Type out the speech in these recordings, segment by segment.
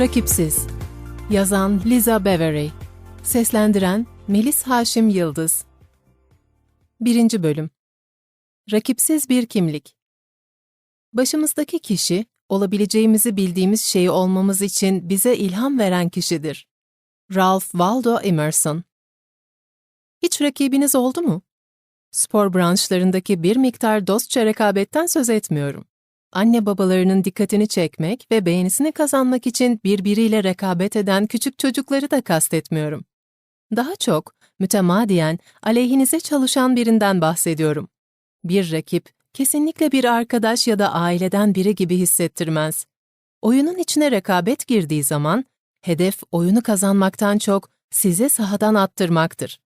Rakipsiz Yazan Liza Beverey Seslendiren Melis Haşim Yıldız 1. Bölüm Rakipsiz bir kimlik Başımızdaki kişi, olabileceğimizi bildiğimiz şeyi olmamız için bize ilham veren kişidir. Ralph Waldo Emerson Hiç rakibiniz oldu mu? Spor branşlarındaki bir miktar dostça rekabetten söz etmiyorum. Anne babalarının dikkatini çekmek ve beğenisini kazanmak için birbiriyle rekabet eden küçük çocukları da kastetmiyorum. Daha çok, mütemadiyen, aleyhinize çalışan birinden bahsediyorum. Bir rakip, kesinlikle bir arkadaş ya da aileden biri gibi hissettirmez. Oyunun içine rekabet girdiği zaman, hedef oyunu kazanmaktan çok sizi sahadan attırmaktır.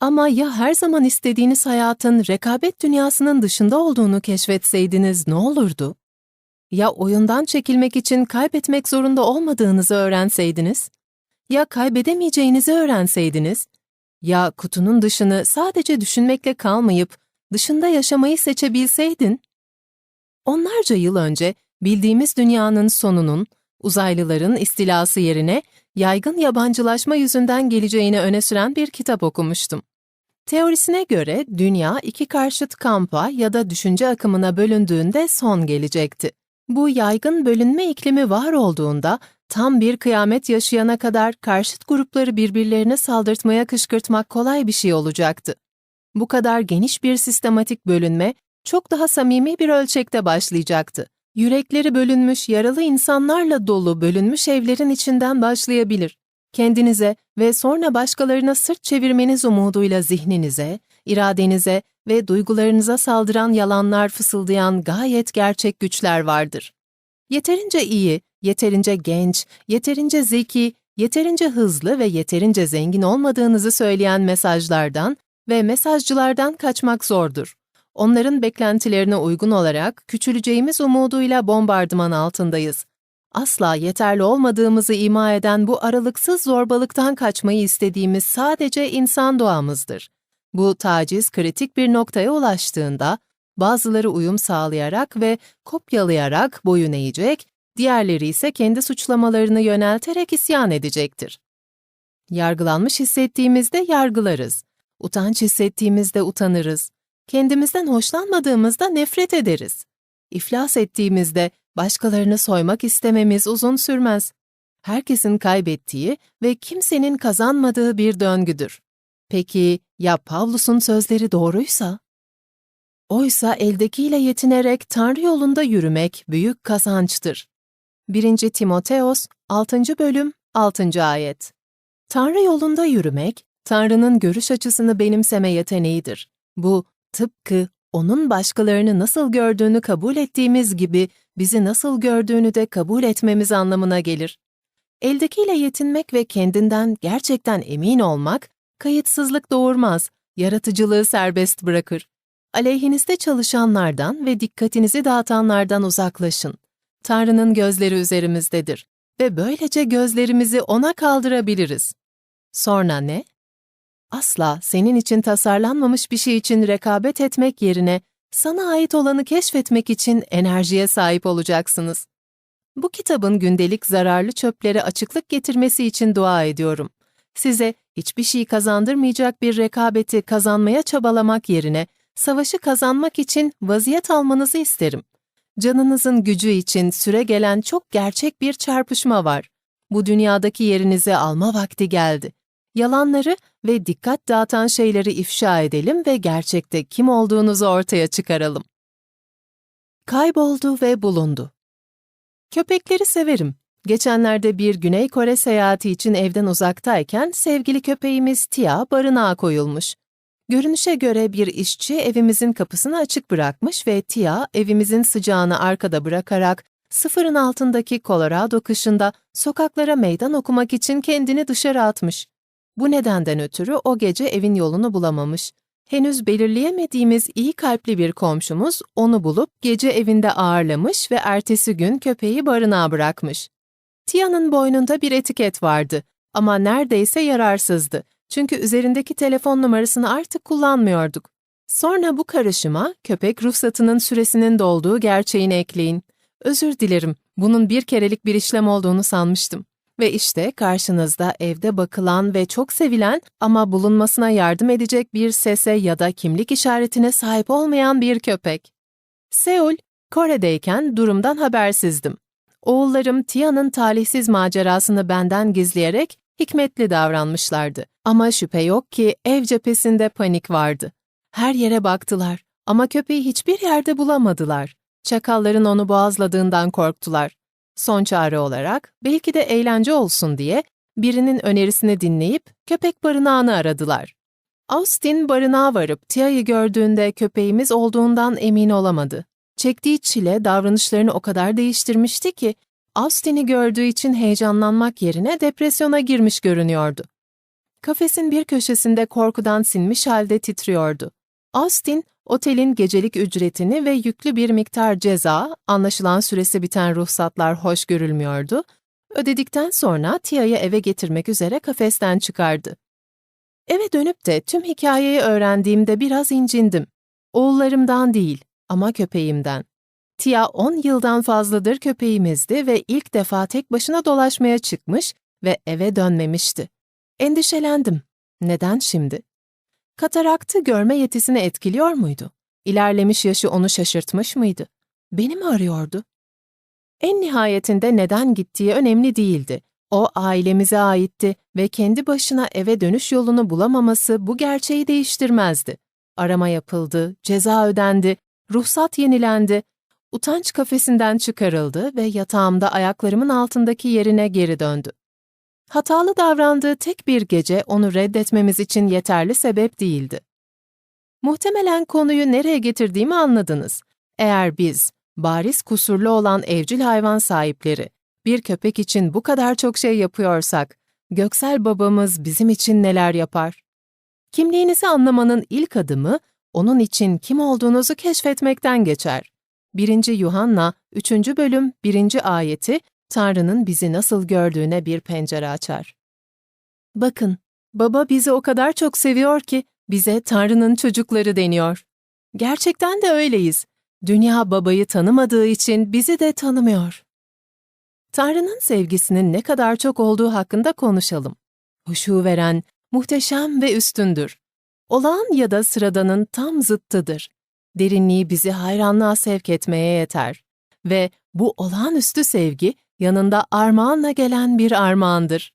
Ama ya her zaman istediğiniz hayatın rekabet dünyasının dışında olduğunu keşfetseydiniz ne olurdu? Ya oyundan çekilmek için kaybetmek zorunda olmadığınızı öğrenseydiniz? Ya kaybedemeyeceğinizi öğrenseydiniz? Ya kutunun dışını sadece düşünmekle kalmayıp dışında yaşamayı seçebilseydin? Onlarca yıl önce bildiğimiz dünyanın sonunun, uzaylıların istilası yerine yaygın yabancılaşma yüzünden geleceğini öne süren bir kitap okumuştum. Teorisine göre dünya iki karşıt kampa ya da düşünce akımına bölündüğünde son gelecekti. Bu yaygın bölünme iklimi var olduğunda tam bir kıyamet yaşayana kadar karşıt grupları birbirlerine saldırtmaya kışkırtmak kolay bir şey olacaktı. Bu kadar geniş bir sistematik bölünme çok daha samimi bir ölçekte başlayacaktı. Yürekleri bölünmüş, yaralı insanlarla dolu bölünmüş evlerin içinden başlayabilir. Kendinize ve sonra başkalarına sırt çevirmeniz umuduyla zihninize, iradenize ve duygularınıza saldıran yalanlar fısıldayan gayet gerçek güçler vardır. Yeterince iyi, yeterince genç, yeterince zeki, yeterince hızlı ve yeterince zengin olmadığınızı söyleyen mesajlardan ve mesajcılardan kaçmak zordur. Onların beklentilerine uygun olarak küçüleceğimiz umuduyla bombardıman altındayız. Asla yeterli olmadığımızı ima eden bu aralıksız zorbalıktan kaçmayı istediğimiz sadece insan doğamızdır. Bu taciz kritik bir noktaya ulaştığında, bazıları uyum sağlayarak ve kopyalayarak boyun eğecek, diğerleri ise kendi suçlamalarını yönelterek isyan edecektir. Yargılanmış hissettiğimizde yargılarız. Utanç hissettiğimizde utanırız. Kendimizden hoşlanmadığımızda nefret ederiz. İflas ettiğimizde başkalarını soymak istememiz uzun sürmez. Herkesin kaybettiği ve kimsenin kazanmadığı bir döngüdür. Peki ya Pavlus'un sözleri doğruysa? Oysa eldekiyle yetinerek Tanrı yolunda yürümek büyük kazançtır. 1. Timoteos 6. bölüm 6. ayet Tanrı yolunda yürümek, Tanrı'nın görüş açısını benimseme yeteneğidir. Bu, tıpkı onun başkalarını nasıl gördüğünü kabul ettiğimiz gibi bizi nasıl gördüğünü de kabul etmemiz anlamına gelir. Eldekiyle yetinmek ve kendinden gerçekten emin olmak, kayıtsızlık doğurmaz, yaratıcılığı serbest bırakır. Aleyhinizde çalışanlardan ve dikkatinizi dağıtanlardan uzaklaşın. Tanrı'nın gözleri üzerimizdedir ve böylece gözlerimizi O'na kaldırabiliriz. Sonra ne? Asla senin için tasarlanmamış bir şey için rekabet etmek yerine sana ait olanı keşfetmek için enerjiye sahip olacaksınız. Bu kitabın gündelik zararlı çöplere açıklık getirmesi için dua ediyorum. Size hiçbir şey kazandırmayacak bir rekabeti kazanmaya çabalamak yerine savaşı kazanmak için vaziyet almanızı isterim. Canınızın gücü için süre gelen çok gerçek bir çarpışma var. Bu dünyadaki yerinizi alma vakti geldi. Yalanları ve dikkat dağıtan şeyleri ifşa edelim ve gerçekte kim olduğunuzu ortaya çıkaralım. Kayboldu ve bulundu. Köpekleri severim. Geçenlerde bir Güney Kore seyahati için evden uzaktayken sevgili köpeğimiz Tia barınağa koyulmuş. Görünüşe göre bir işçi evimizin kapısını açık bırakmış ve Tia evimizin sıcağını arkada bırakarak sıfırın altındaki Colorado kışında sokaklara meydan okumak için kendini dışarı atmış. Bu nedenden ötürü o gece evin yolunu bulamamış. Henüz belirleyemediğimiz iyi kalpli bir komşumuz onu bulup gece evinde ağırlamış ve ertesi gün köpeği barınağa bırakmış. Tia'nın boynunda bir etiket vardı ama neredeyse yararsızdı. Çünkü üzerindeki telefon numarasını artık kullanmıyorduk. Sonra bu karışıma köpek ruhsatının süresinin dolduğu gerçeğini ekleyin. Özür dilerim, Bunun bir kerelik bir işlem olduğunu sanmıştım. Ve işte karşınızda evde bakılan ve çok sevilen ama bulunmasına yardım edecek bir sese ya da kimlik işaretine sahip olmayan bir köpek. Seul, Kore'deyken durumdan habersizdim. Oğullarım Tia'nın talihsiz macerasını benden gizleyerek hikmetli davranmışlardı. Ama şüphe yok ki ev cephesinde panik vardı. Her yere baktılar ama köpeği hiçbir yerde bulamadılar. Çakalların onu boğazladığından korktular. Son çare olarak, belki de eğlence olsun diye birinin önerisini dinleyip köpek barınağını aradılar. Austin barınağa varıp Tia'yı gördüğünde köpeğimiz olduğundan emin olamadı. Çektiği çile davranışlarını o kadar değiştirmişti ki, Austin'i gördüğü için heyecanlanmak yerine depresyona girmiş görünüyordu. Kafesin bir köşesinde korkudan sinmiş halde titriyordu. Austin, otelin gecelik ücretini ve yüklü bir miktar ceza, anlaşılan süresi biten ruhsatlar hoş görülmüyordu, ödedikten sonra Tia'yı eve getirmek üzere kafesten çıkardı. Eve dönüp de tüm hikayeyi öğrendiğimde biraz incindim. Oğullarımdan değil ama köpeğimden. Tia 10 yıldan fazladır köpeğimizdi ve ilk defa tek başına dolaşmaya çıkmış ve eve dönmemişti. Endişelendim. Neden şimdi? Kataraktı görme yetisini etkiliyor muydu? İlerlemiş yaşı onu şaşırtmış mıydı? Beni mi arıyordu? En nihayetinde neden gittiği önemli değildi. O ailemize aitti ve kendi başına eve dönüş yolunu bulamaması bu gerçeği değiştirmezdi. Arama yapıldı, ceza ödendi, ruhsat yenilendi, utanç kafesinden çıkarıldı ve yatağımda ayaklarımın altındaki yerine geri döndü. Hatalı davrandığı tek bir gece onu reddetmemiz için yeterli sebep değildi. Muhtemelen konuyu nereye getirdiğimi anladınız. Eğer biz, bariz kusurlu olan evcil hayvan sahipleri, bir köpek için bu kadar çok şey yapıyorsak, Göksel babamız bizim için neler yapar? Kimliğinizi anlamanın ilk adımı, onun için kim olduğunuzu keşfetmekten geçer. 1. Yuhanna 3. bölüm 1. ayeti Tanrı'nın bizi nasıl gördüğüne bir pencere açar. Bakın, baba bizi o kadar çok seviyor ki bize Tanrı'nın çocukları deniyor. Gerçekten de öyleyiz. Dünya babayı tanımadığı için bizi de tanımıyor. Tanrı'nın sevgisinin ne kadar çok olduğu hakkında konuşalım. Huşu veren, muhteşem ve üstündür. Olağan ya da sıradanın tam zıttıdır. Derinliği bizi hayranlığa sevk etmeye yeter. Ve bu olağanüstü sevgi yanında armağanla gelen bir armağandır.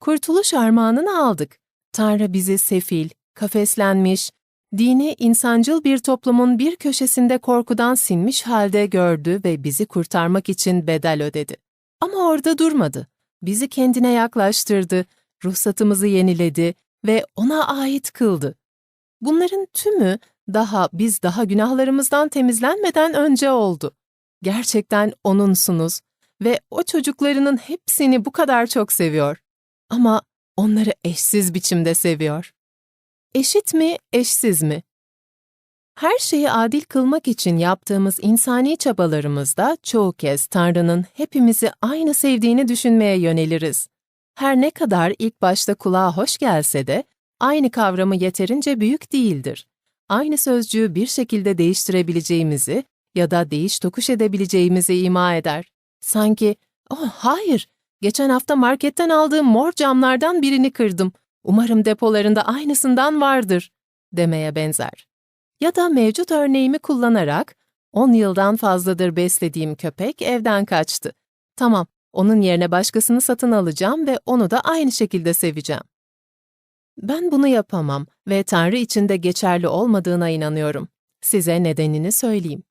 Kurtuluş armağanını aldık. Tanrı bizi sefil, kafeslenmiş, dini insancıl bir toplumun bir köşesinde korkudan sinmiş halde gördü ve bizi kurtarmak için bedel ödedi. Ama orada durmadı. Bizi kendine yaklaştırdı, ruhsatımızı yeniledi ve ona ait kıldı. Bunların tümü daha biz daha günahlarımızdan temizlenmeden önce oldu. Gerçekten O'nunsunuz ve o çocuklarının hepsini bu kadar çok seviyor. Ama onları eşsiz biçimde seviyor. Eşit mi, eşsiz mi? Her şeyi adil kılmak için yaptığımız insani çabalarımızda çoğu kez Tanrı'nın hepimizi aynı sevdiğini düşünmeye yöneliriz. Her ne kadar ilk başta kulağa hoş gelse de, aynı kavramı yeterince büyük değildir. Aynı sözcüğü bir şekilde değiştirebileceğimizi ya da değiş tokuş edebileceğimizi ima eder. Sanki, oh hayır, geçen hafta marketten aldığım mor camlardan birini kırdım. Umarım depolarında aynısından vardır, demeye benzer. Ya da mevcut örneğimi kullanarak, 10 yıldan fazladır beslediğim köpek evden kaçtı. Tamam, onun yerine başkasını satın alacağım ve onu da aynı şekilde seveceğim. Ben bunu yapamam ve Tanrı için de geçerli olmadığına inanıyorum. Size nedenini söyleyeyim.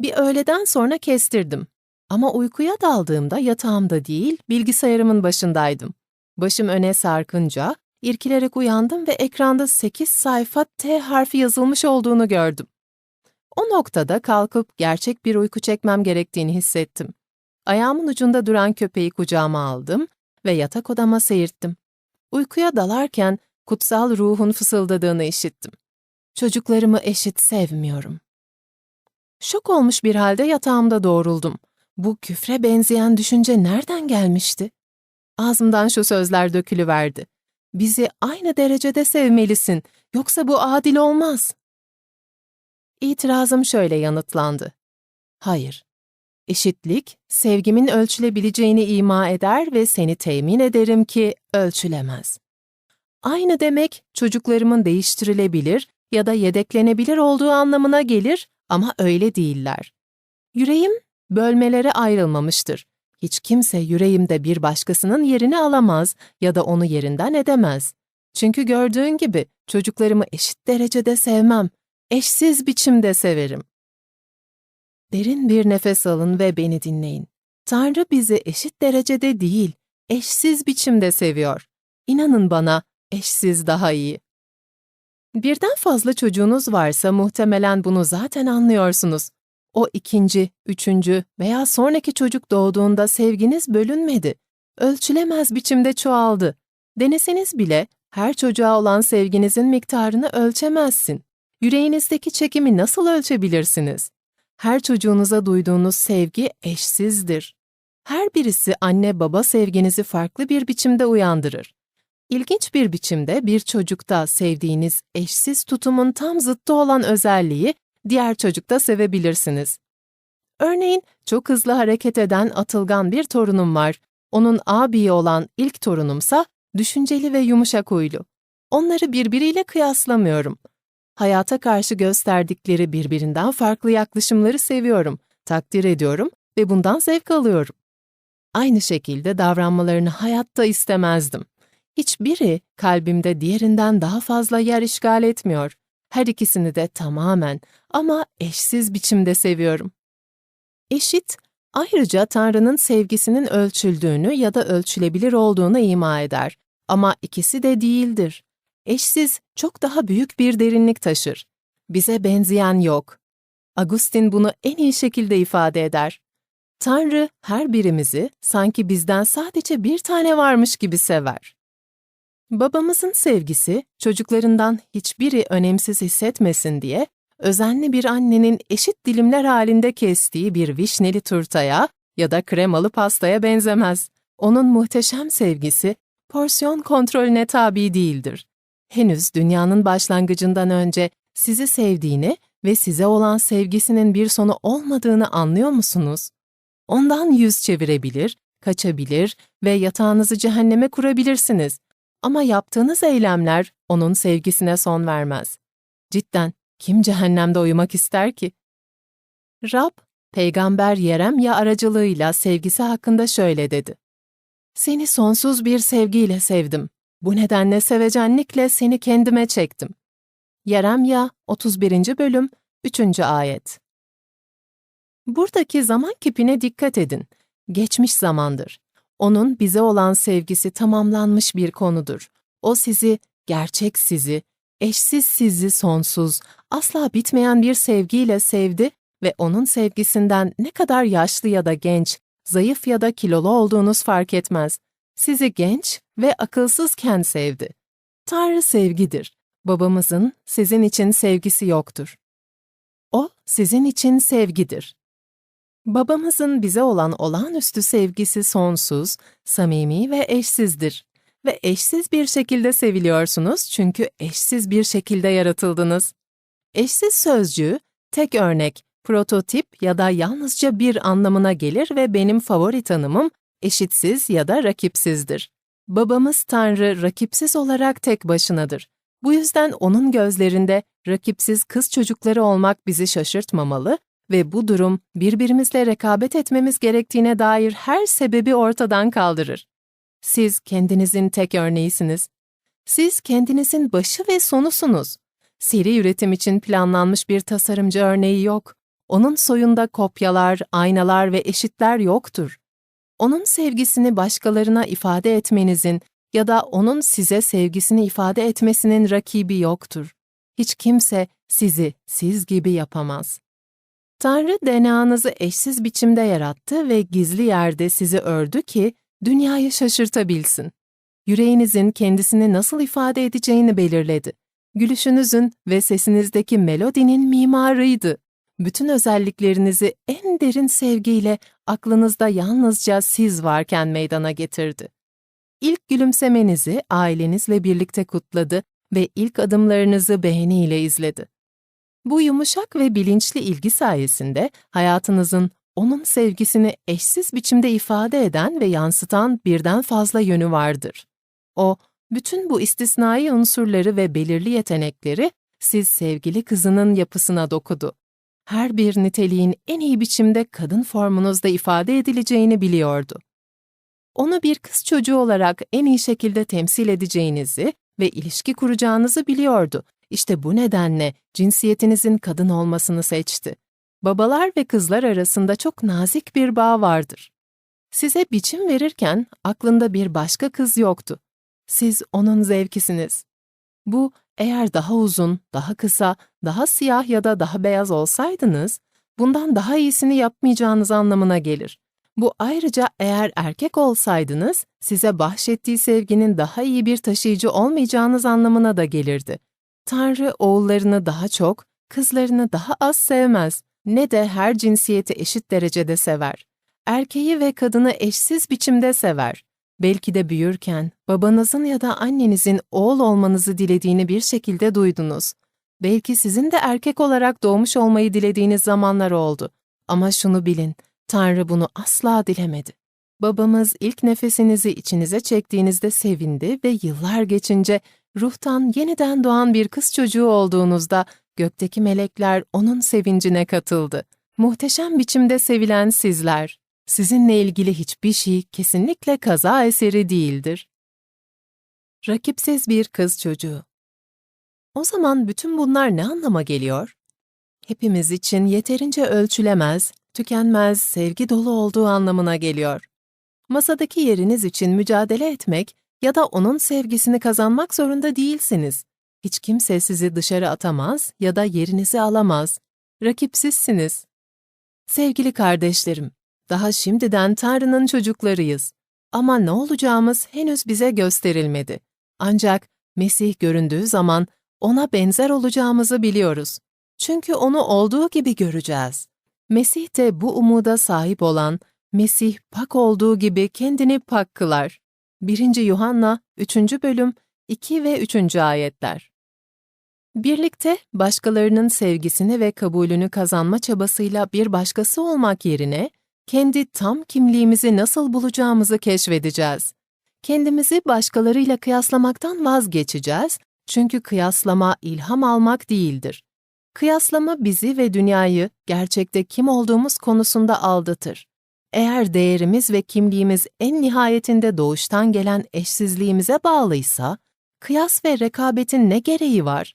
Bir öğleden sonra kestirdim. Ama uykuya daldığımda yatağımda değil, bilgisayarımın başındaydım. Başım öne sarkınca, irkilerek uyandım ve ekranda 8 sayfa T harfi yazılmış olduğunu gördüm. O noktada kalkıp gerçek bir uyku çekmem gerektiğini hissettim. Ayağımın ucunda duran köpeği kucağıma aldım ve yatak odama seyirttim. Uykuya dalarken kutsal ruhun fısıldadığını işittim. Çocuklarımı eşit sevmiyorum. Şok olmuş bir halde yatağımda doğruldum. Bu küfre benzeyen düşünce nereden gelmişti? Ağzımdan şu sözler dökülüverdi. Bizi aynı derecede sevmelisin, yoksa bu adil olmaz. İtirazım şöyle yanıtlandı. Hayır, Eşitlik, sevgimin ölçülebileceğini ima eder ve seni temin ederim ki ölçülemez. Aynı demek çocuklarımın değiştirilebilir ya da yedeklenebilir olduğu anlamına gelir ama öyle değiller. Yüreğim bölmelere ayrılmamıştır. Hiç kimse yüreğimde bir başkasının yerini alamaz ya da onu yerinden edemez. Çünkü gördüğün gibi çocuklarımı eşit derecede sevmem, eşsiz biçimde severim. Derin bir nefes alın ve beni dinleyin. Tanrı bizi eşit derecede değil, eşsiz biçimde seviyor. İnanın bana, eşsiz daha iyi. Birden fazla çocuğunuz varsa muhtemelen bunu zaten anlıyorsunuz. O ikinci, üçüncü veya sonraki çocuk doğduğunda sevginiz bölünmedi. Ölçülemez biçimde çoğaldı. Deneseniz bile her çocuğa olan sevginizin miktarını ölçemezsin. Yüreğinizdeki çekimi nasıl ölçebilirsiniz? Her çocuğunuza duyduğunuz sevgi eşsizdir. Her birisi anne baba sevginizi farklı bir biçimde uyandırır. İlginç bir biçimde bir çocukta sevdiğiniz eşsiz tutumun tam zıttı olan özelliği diğer çocukta sevebilirsiniz. Örneğin çok hızlı hareket eden atılgan bir torunum var. Onun abiyi olan ilk torunumsa düşünceli ve yumuşak huylu. Onları birbiriyle kıyaslamıyorum. Hayata karşı gösterdikleri birbirinden farklı yaklaşımları seviyorum, takdir ediyorum ve bundan zevk alıyorum. Aynı şekilde davranmalarını hayatta istemezdim. Hiçbiri kalbimde diğerinden daha fazla yer işgal etmiyor. Her ikisini de tamamen ama eşsiz biçimde seviyorum. Eşit, ayrıca Tanrı'nın sevgisinin ölçüldüğünü ya da ölçülebilir olduğunu ima eder. Ama ikisi de değildir. Eşsiz çok daha büyük bir derinlik taşır. Bize benzeyen yok. Agustin bunu en iyi şekilde ifade eder. Tanrı her birimizi sanki bizden sadece bir tane varmış gibi sever. Babamızın sevgisi çocuklarından hiçbiri önemsiz hissetmesin diye özenli bir annenin eşit dilimler halinde kestiği bir vişneli turtaya ya da kremalı pastaya benzemez. Onun muhteşem sevgisi porsiyon kontrolüne tabi değildir. Henüz dünyanın başlangıcından önce sizi sevdiğini ve size olan sevgisinin bir sonu olmadığını anlıyor musunuz? Ondan yüz çevirebilir, kaçabilir ve yatağınızı cehenneme kurabilirsiniz. Ama yaptığınız eylemler onun sevgisine son vermez. Cidden kim cehennemde uyumak ister ki? Rab, peygamber Yeremya aracılığıyla sevgisi hakkında şöyle dedi. Seni sonsuz bir sevgiyle sevdim. Bu nedenle sevecenlikle seni kendime çektim. Yeremya 31. bölüm 3. ayet. Buradaki zaman kipine dikkat edin. Geçmiş zamandır. Onun bize olan sevgisi tamamlanmış bir konudur. O sizi, gerçek sizi, eşsiz sizi sonsuz, asla bitmeyen bir sevgiyle sevdi ve onun sevgisinden ne kadar yaşlı ya da genç, zayıf ya da kilolu olduğunuz fark etmez. Sizi genç ve akılsızken sevdi. Tanrı sevgidir. Babamızın sizin için sevgisi yoktur. O sizin için sevgidir. Babamızın bize olan olağanüstü sevgisi sonsuz, samimi ve eşsizdir. Ve eşsiz bir şekilde seviliyorsunuz çünkü eşsiz bir şekilde yaratıldınız. Eşsiz sözcüğü, tek örnek, prototip ya da yalnızca bir anlamına gelir ve benim favori tanımım eşitsiz ya da rakipsizdir. Babamız Tanrı rakipsiz olarak tek başınadır. Bu yüzden onun gözlerinde rakipsiz kız çocukları olmak bizi şaşırtmamalı ve bu durum birbirimizle rekabet etmemiz gerektiğine dair her sebebi ortadan kaldırır. Siz kendinizin tek örneğisiniz. Siz kendinizin başı ve sonusunuz. Seri üretim için planlanmış bir tasarımcı örneği yok. Onun soyunda kopyalar, aynalar ve eşitler yoktur. Onun sevgisini başkalarına ifade etmenizin ya da onun size sevgisini ifade etmesinin rakibi yoktur. Hiç kimse sizi siz gibi yapamaz. Tanrı DNA'nızı eşsiz biçimde yarattı ve gizli yerde sizi ördü ki dünyayı şaşırtabilsin. Yüreğinizin kendisini nasıl ifade edeceğini belirledi. Gülüşünüzün ve sesinizdeki melodinin mimarıydı. Bütün özelliklerinizi en derin sevgiyle aklınızda yalnızca siz varken meydana getirdi. İlk gülümsemenizi ailenizle birlikte kutladı ve ilk adımlarınızı beğeniyle izledi. Bu yumuşak ve bilinçli ilgi sayesinde hayatınızın onun sevgisini eşsiz biçimde ifade eden ve yansıtan birden fazla yönü vardır. O, bütün bu istisnai unsurları ve belirli yetenekleri siz sevgili kızının yapısına dokudu. Her bir niteliğin en iyi biçimde kadın formunuzda ifade edileceğini biliyordu. Onu bir kız çocuğu olarak en iyi şekilde temsil edeceğinizi ve ilişki kuracağınızı biliyordu. İşte bu nedenle cinsiyetinizin kadın olmasını seçti. Babalar ve kızlar arasında çok nazik bir bağ vardır. Size biçim verirken aklında bir başka kız yoktu. Siz onun zevkisiniz. Bu eğer daha uzun, daha kısa, daha siyah ya da daha beyaz olsaydınız, bundan daha iyisini yapmayacağınız anlamına gelir. Bu ayrıca eğer erkek olsaydınız, size bahşettiği sevginin daha iyi bir taşıyıcı olmayacağınız anlamına da gelirdi. Tanrı oğullarını daha çok, kızlarını daha az sevmez. Ne de her cinsiyeti eşit derecede sever. Erkeği ve kadını eşsiz biçimde sever. Belki de büyürken babanızın ya da annenizin oğul olmanızı dilediğini bir şekilde duydunuz. Belki sizin de erkek olarak doğmuş olmayı dilediğiniz zamanlar oldu. Ama şunu bilin, Tanrı bunu asla dilemedi. Babamız ilk nefesinizi içinize çektiğinizde sevindi ve yıllar geçince ruhtan yeniden doğan bir kız çocuğu olduğunuzda gökteki melekler onun sevincine katıldı. Muhteşem biçimde sevilen sizler, sizinle ilgili hiçbir şey kesinlikle kaza eseri değildir. Rakipsiz bir kız çocuğu. O zaman bütün bunlar ne anlama geliyor? Hepimiz için yeterince ölçülemez, tükenmez, sevgi dolu olduğu anlamına geliyor. Masadaki yeriniz için mücadele etmek ya da onun sevgisini kazanmak zorunda değilsiniz. Hiç kimse sizi dışarı atamaz ya da yerinizi alamaz. Rakipsizsiniz. Sevgili kardeşlerim, daha şimdiden Tanrı'nın çocuklarıyız. Ama ne olacağımız henüz bize gösterilmedi. Ancak Mesih göründüğü zaman ona benzer olacağımızı biliyoruz. Çünkü onu olduğu gibi göreceğiz. Mesih de bu umuda sahip olan, Mesih pak olduğu gibi kendini pak kılar. 1. Yuhanna 3. bölüm 2 ve 3. ayetler. Birlikte başkalarının sevgisini ve kabulünü kazanma çabasıyla bir başkası olmak yerine, kendi tam kimliğimizi nasıl bulacağımızı keşfedeceğiz. Kendimizi başkalarıyla kıyaslamaktan vazgeçeceğiz çünkü kıyaslama ilham almak değildir. Kıyaslama bizi ve dünyayı gerçekte kim olduğumuz konusunda aldatır. Eğer değerimiz ve kimliğimiz en nihayetinde doğuştan gelen eşsizliğimize bağlıysa, kıyas ve rekabetin ne gereği var?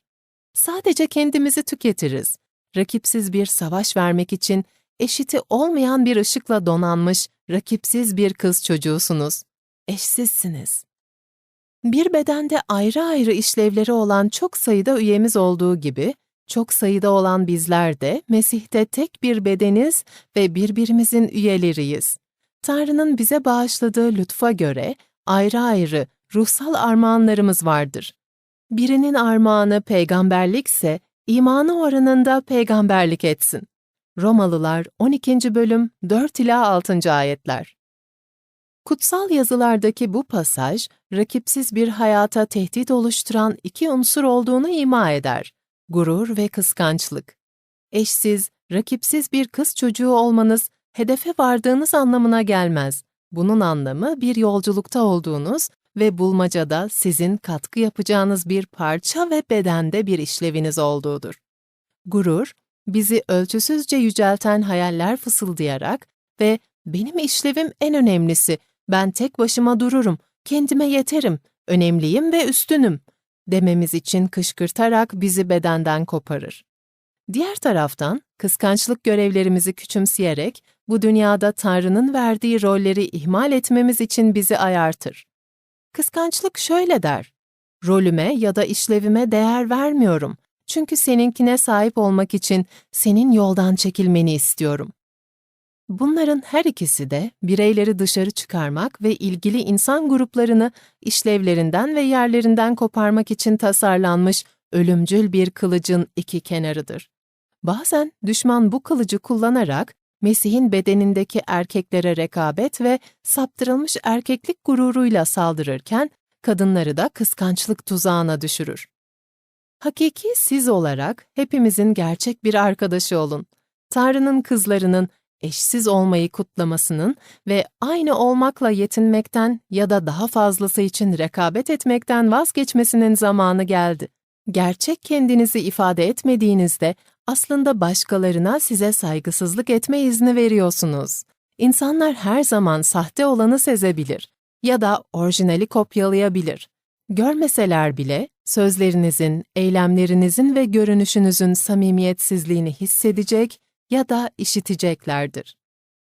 Sadece kendimizi tüketiriz. Rakipsiz bir savaş vermek için eşiti olmayan bir ışıkla donanmış, rakipsiz bir kız çocuğusunuz. Eşsizsiniz. Bir bedende ayrı ayrı işlevleri olan çok sayıda üyemiz olduğu gibi, çok sayıda olan bizler de Mesih'te tek bir bedeniz ve birbirimizin üyeleriyiz. Tanrı'nın bize bağışladığı lütfa göre ayrı ayrı ruhsal armağanlarımız vardır. Birinin armağanı peygamberlikse, imanı oranında peygamberlik etsin. Romalılar 12. bölüm 4 ila 6. ayetler. Kutsal yazılardaki bu pasaj, rakipsiz bir hayata tehdit oluşturan iki unsur olduğunu ima eder gurur ve kıskançlık. Eşsiz, rakipsiz bir kız çocuğu olmanız, hedefe vardığınız anlamına gelmez. Bunun anlamı bir yolculukta olduğunuz ve bulmacada sizin katkı yapacağınız bir parça ve bedende bir işleviniz olduğudur. Gurur, bizi ölçüsüzce yücelten hayaller fısıldayarak ve benim işlevim en önemlisi, ben tek başıma dururum, kendime yeterim, önemliyim ve üstünüm dememiz için kışkırtarak bizi bedenden koparır. Diğer taraftan, kıskançlık görevlerimizi küçümseyerek bu dünyada Tanrı'nın verdiği rolleri ihmal etmemiz için bizi ayartır. Kıskançlık şöyle der, rolüme ya da işlevime değer vermiyorum çünkü seninkine sahip olmak için senin yoldan çekilmeni istiyorum. Bunların her ikisi de bireyleri dışarı çıkarmak ve ilgili insan gruplarını işlevlerinden ve yerlerinden koparmak için tasarlanmış ölümcül bir kılıcın iki kenarıdır. Bazen düşman bu kılıcı kullanarak Mesih'in bedenindeki erkeklere rekabet ve saptırılmış erkeklik gururuyla saldırırken kadınları da kıskançlık tuzağına düşürür. Hakiki siz olarak hepimizin gerçek bir arkadaşı olun. Tanrı'nın kızlarının eşsiz olmayı kutlamasının ve aynı olmakla yetinmekten ya da daha fazlası için rekabet etmekten vazgeçmesinin zamanı geldi. Gerçek kendinizi ifade etmediğinizde aslında başkalarına size saygısızlık etme izni veriyorsunuz. İnsanlar her zaman sahte olanı sezebilir ya da orijinali kopyalayabilir. Görmeseler bile sözlerinizin, eylemlerinizin ve görünüşünüzün samimiyetsizliğini hissedecek ya da işiteceklerdir.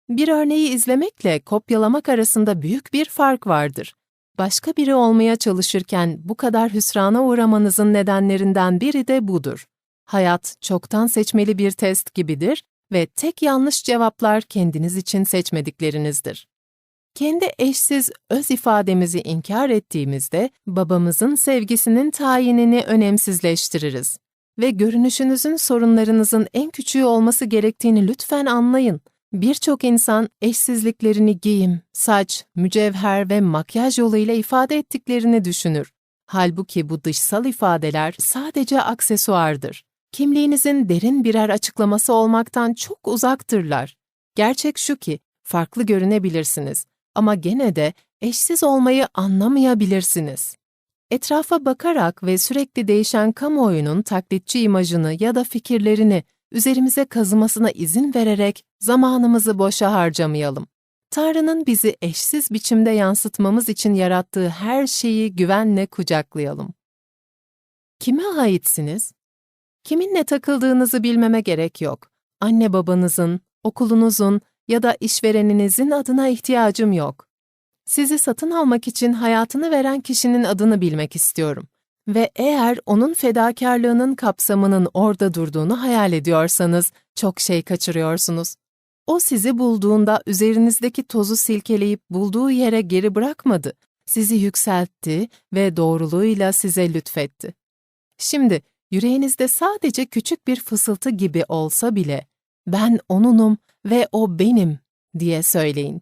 Bir örneği izlemekle kopyalamak arasında büyük bir fark vardır. Başka biri olmaya çalışırken bu kadar hüsrana uğramanızın nedenlerinden biri de budur. Hayat çoktan seçmeli bir test gibidir ve tek yanlış cevaplar kendiniz için seçmediklerinizdir. Kendi eşsiz öz ifademizi inkar ettiğimizde babamızın sevgisinin tayinini önemsizleştiririz. Ve görünüşünüzün sorunlarınızın en küçüğü olması gerektiğini lütfen anlayın. Birçok insan eşsizliklerini giyim, saç, mücevher ve makyaj yoluyla ifade ettiklerini düşünür. Halbuki bu dışsal ifadeler sadece aksesuardır. Kimliğinizin derin birer açıklaması olmaktan çok uzaktırlar. Gerçek şu ki, farklı görünebilirsiniz ama gene de eşsiz olmayı anlamayabilirsiniz. Etrafa bakarak ve sürekli değişen kamuoyunun taklitçi imajını ya da fikirlerini üzerimize kazımasına izin vererek zamanımızı boşa harcamayalım. Tanrı'nın bizi eşsiz biçimde yansıtmamız için yarattığı her şeyi güvenle kucaklayalım. Kime aitsiniz? Kiminle takıldığınızı bilmeme gerek yok. Anne babanızın, okulunuzun ya da işvereninizin adına ihtiyacım yok. Sizi satın almak için hayatını veren kişinin adını bilmek istiyorum. Ve eğer onun fedakarlığının kapsamının orada durduğunu hayal ediyorsanız çok şey kaçırıyorsunuz. O sizi bulduğunda üzerinizdeki tozu silkeleyip bulduğu yere geri bırakmadı. Sizi yükseltti ve doğruluğuyla size lütfetti. Şimdi yüreğinizde sadece küçük bir fısıltı gibi olsa bile ben onunum ve o benim diye söyleyin.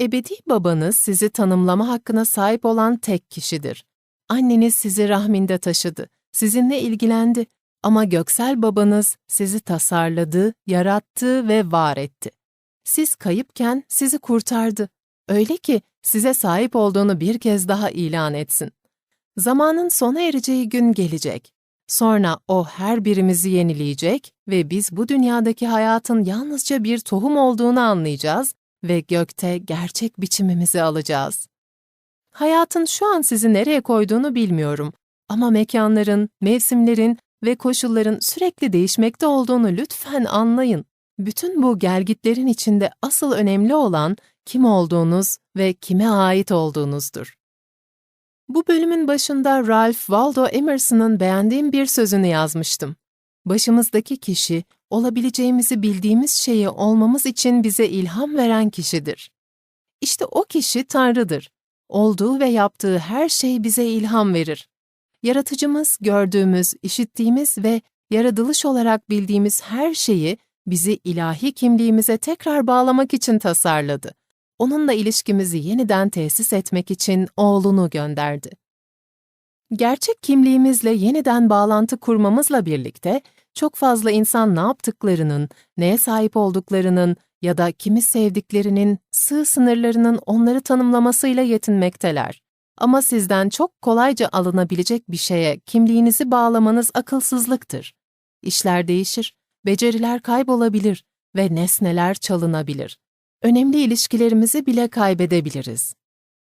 Ebedi babanız sizi tanımlama hakkına sahip olan tek kişidir. Anneniz sizi rahminde taşıdı, sizinle ilgilendi ama göksel babanız sizi tasarladı, yarattı ve var etti. Siz kayıpken sizi kurtardı. Öyle ki size sahip olduğunu bir kez daha ilan etsin. Zamanın sona ereceği gün gelecek. Sonra o her birimizi yenileyecek ve biz bu dünyadaki hayatın yalnızca bir tohum olduğunu anlayacağız ve gökte gerçek biçimimizi alacağız. Hayatın şu an sizi nereye koyduğunu bilmiyorum ama mekanların, mevsimlerin ve koşulların sürekli değişmekte olduğunu lütfen anlayın. Bütün bu gelgitlerin içinde asıl önemli olan kim olduğunuz ve kime ait olduğunuzdur. Bu bölümün başında Ralph Waldo Emerson'ın beğendiğim bir sözünü yazmıştım. Başımızdaki kişi, olabileceğimizi bildiğimiz şeyi olmamız için bize ilham veren kişidir. İşte o kişi Tanrı'dır. Olduğu ve yaptığı her şey bize ilham verir. Yaratıcımız, gördüğümüz, işittiğimiz ve yaratılış olarak bildiğimiz her şeyi bizi ilahi kimliğimize tekrar bağlamak için tasarladı. Onunla ilişkimizi yeniden tesis etmek için oğlunu gönderdi. Gerçek kimliğimizle yeniden bağlantı kurmamızla birlikte çok fazla insan ne yaptıklarının, neye sahip olduklarının ya da kimi sevdiklerinin sığ sınırlarının onları tanımlamasıyla yetinmekteler. Ama sizden çok kolayca alınabilecek bir şeye kimliğinizi bağlamanız akılsızlıktır. İşler değişir, beceriler kaybolabilir ve nesneler çalınabilir. Önemli ilişkilerimizi bile kaybedebiliriz.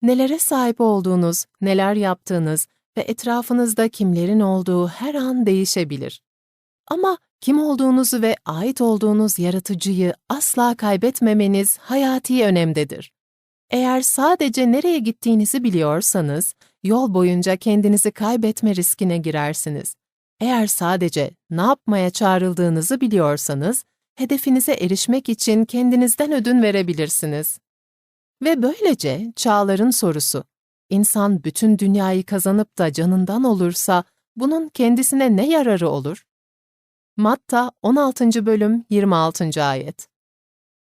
Nelere sahip olduğunuz, neler yaptığınız ve etrafınızda kimlerin olduğu her an değişebilir. Ama kim olduğunuzu ve ait olduğunuz yaratıcıyı asla kaybetmemeniz hayati önemdedir. Eğer sadece nereye gittiğinizi biliyorsanız, yol boyunca kendinizi kaybetme riskine girersiniz. Eğer sadece ne yapmaya çağrıldığınızı biliyorsanız, hedefinize erişmek için kendinizden ödün verebilirsiniz. Ve böylece çağların sorusu, insan bütün dünyayı kazanıp da canından olursa bunun kendisine ne yararı olur? Matta 16. bölüm 26. ayet.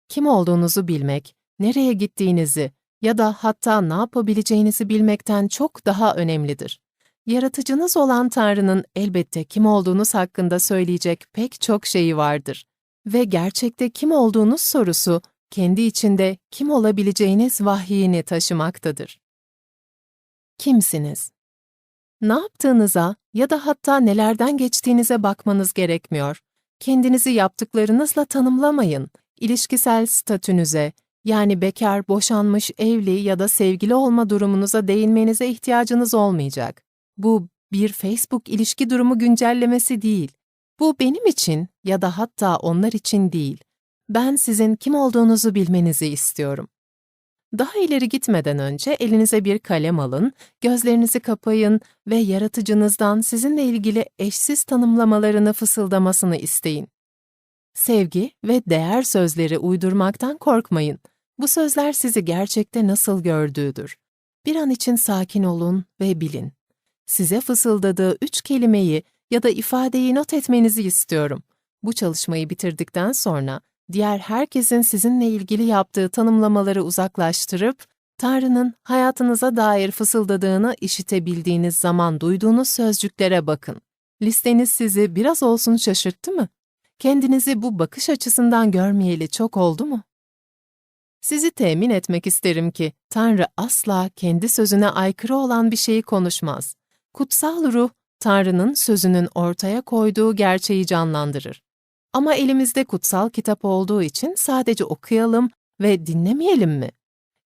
Kim olduğunuzu bilmek, nereye gittiğinizi ya da hatta ne yapabileceğinizi bilmekten çok daha önemlidir. Yaratıcınız olan Tanrı'nın elbette kim olduğunuz hakkında söyleyecek pek çok şeyi vardır. ve gerçekte kim olduğunuz sorusu kendi içinde kim olabileceğiniz vahyini taşımaktadır. Kimsiniz? Ne yaptığınıza ya da hatta nelerden geçtiğinize bakmanız gerekmiyor. Kendinizi yaptıklarınızla tanımlamayın. İlişkisel statünüze, yani bekar, boşanmış, evli ya da sevgili olma durumunuza değinmenize ihtiyacınız olmayacak. Bu bir Facebook ilişki durumu güncellemesi değil. Bu benim için ya da hatta onlar için değil. Ben sizin kim olduğunuzu bilmenizi istiyorum. Daha ileri gitmeden önce elinize bir kalem alın, gözlerinizi kapayın ve yaratıcınızdan sizinle ilgili eşsiz tanımlamalarını fısıldamasını isteyin. Sevgi ve değer sözleri uydurmaktan korkmayın. Bu sözler sizi gerçekte nasıl gördüğüdür. Bir an için sakin olun ve bilin. Size fısıldadığı üç kelimeyi ya da ifadeyi not etmenizi istiyorum. Bu çalışmayı bitirdikten sonra diğer herkesin sizinle ilgili yaptığı tanımlamaları uzaklaştırıp, Tanrı'nın hayatınıza dair fısıldadığını işitebildiğiniz zaman duyduğunuz sözcüklere bakın. Listeniz sizi biraz olsun şaşırttı mı? Kendinizi bu bakış açısından görmeyeli çok oldu mu? Sizi temin etmek isterim ki Tanrı asla kendi sözüne aykırı olan bir şeyi konuşmaz. Kutsal ruh, Tanrı'nın sözünün ortaya koyduğu gerçeği canlandırır. Ama elimizde kutsal kitap olduğu için sadece okuyalım ve dinlemeyelim mi?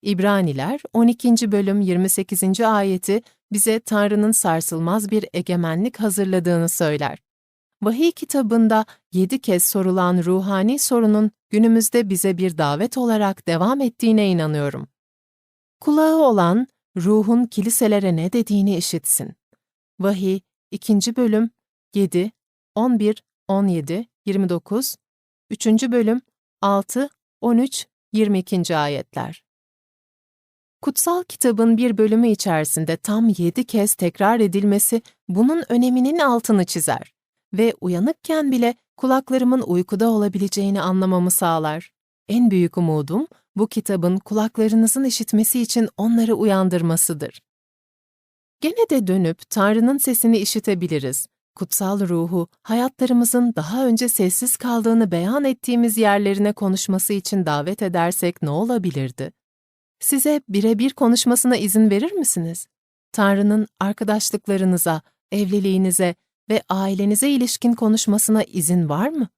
İbraniler 12. bölüm 28. ayeti bize Tanrı'nın sarsılmaz bir egemenlik hazırladığını söyler. Vahiy kitabında yedi kez sorulan ruhani sorunun günümüzde bize bir davet olarak devam ettiğine inanıyorum. Kulağı olan, ruhun kiliselere ne dediğini işitsin. Vahiy 2. bölüm 7, 11, 17, 29, 3. bölüm 6, 13, 22. ayetler. Kutsal kitabın bir bölümü içerisinde tam yedi kez tekrar edilmesi bunun öneminin altını çizer ve uyanıkken bile kulaklarımın uykuda olabileceğini anlamamı sağlar. En büyük umudum bu kitabın kulaklarınızın işitmesi için onları uyandırmasıdır. Gene de dönüp Tanrı'nın sesini işitebiliriz. Kutsal ruhu, hayatlarımızın daha önce sessiz kaldığını beyan ettiğimiz yerlerine konuşması için davet edersek ne olabilirdi? Size birebir konuşmasına izin verir misiniz? Tanrı'nın arkadaşlıklarınıza, evliliğinize ve ailenize ilişkin konuşmasına izin var mı?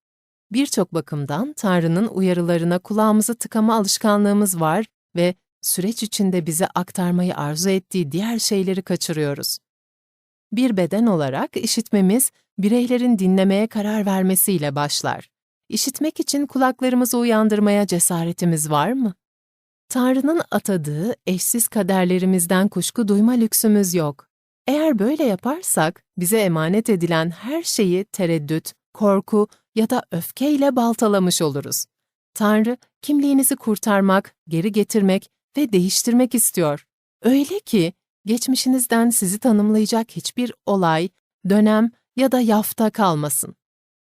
Birçok bakımdan Tanrı'nın uyarılarına kulağımızı tıkama alışkanlığımız var ve süreç içinde bize aktarmayı arzu ettiği diğer şeyleri kaçırıyoruz. Bir beden olarak işitmemiz, bireylerin dinlemeye karar vermesiyle başlar. İşitmek için kulaklarımızı uyandırmaya cesaretimiz var mı? Tanrı'nın atadığı eşsiz kaderlerimizden kuşku duyma lüksümüz yok. Eğer böyle yaparsak, bize emanet edilen her şeyi tereddüt, korku ya da öfkeyle baltalamış oluruz. Tanrı, kimliğinizi kurtarmak, geri getirmek ve değiştirmek istiyor. Öyle ki, geçmişinizden sizi tanımlayacak hiçbir olay, dönem ya da yafta kalmasın.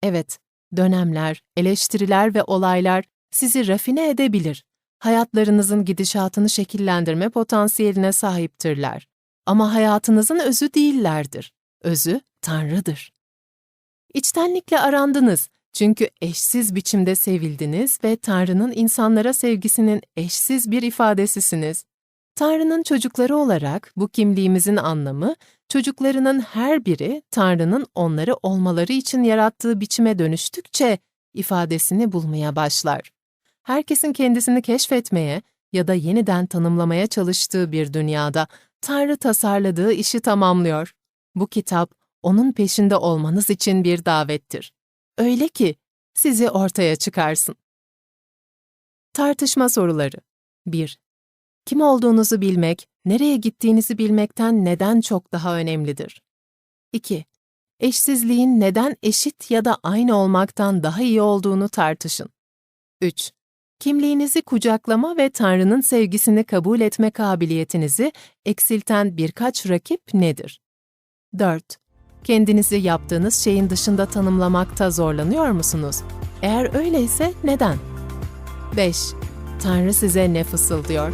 Evet, dönemler, eleştiriler ve olaylar sizi rafine edebilir. Hayatlarınızın gidişatını şekillendirme potansiyeline sahiptirler. Ama hayatınızın özü değillerdir. Özü Tanrı'dır. İçtenlikle arandınız çünkü eşsiz biçimde sevildiniz ve Tanrı'nın insanlara sevgisinin eşsiz bir ifadesisiniz. Tanrı'nın çocukları olarak bu kimliğimizin anlamı, çocuklarının her biri Tanrı'nın onları olmaları için yarattığı biçime dönüştükçe ifadesini bulmaya başlar. Herkesin kendisini keşfetmeye ya da yeniden tanımlamaya çalıştığı bir dünyada Tanrı tasarladığı işi tamamlıyor. Bu kitap, onun peşinde olmanız için bir davettir. Öyle ki, sizi ortaya çıkarsın. Tartışma soruları 1. Kim olduğunuzu bilmek, nereye gittiğinizi bilmekten neden çok daha önemlidir? 2. Eşsizliğin neden eşit ya da aynı olmaktan daha iyi olduğunu tartışın. 3. Kimliğinizi kucaklama ve Tanrı'nın sevgisini kabul etme kabiliyetinizi eksilten birkaç rakip nedir? 4. Kendinizi yaptığınız şeyin dışında tanımlamakta zorlanıyor musunuz? Eğer öyleyse neden? 5. Tanrı size ne fısıldıyor?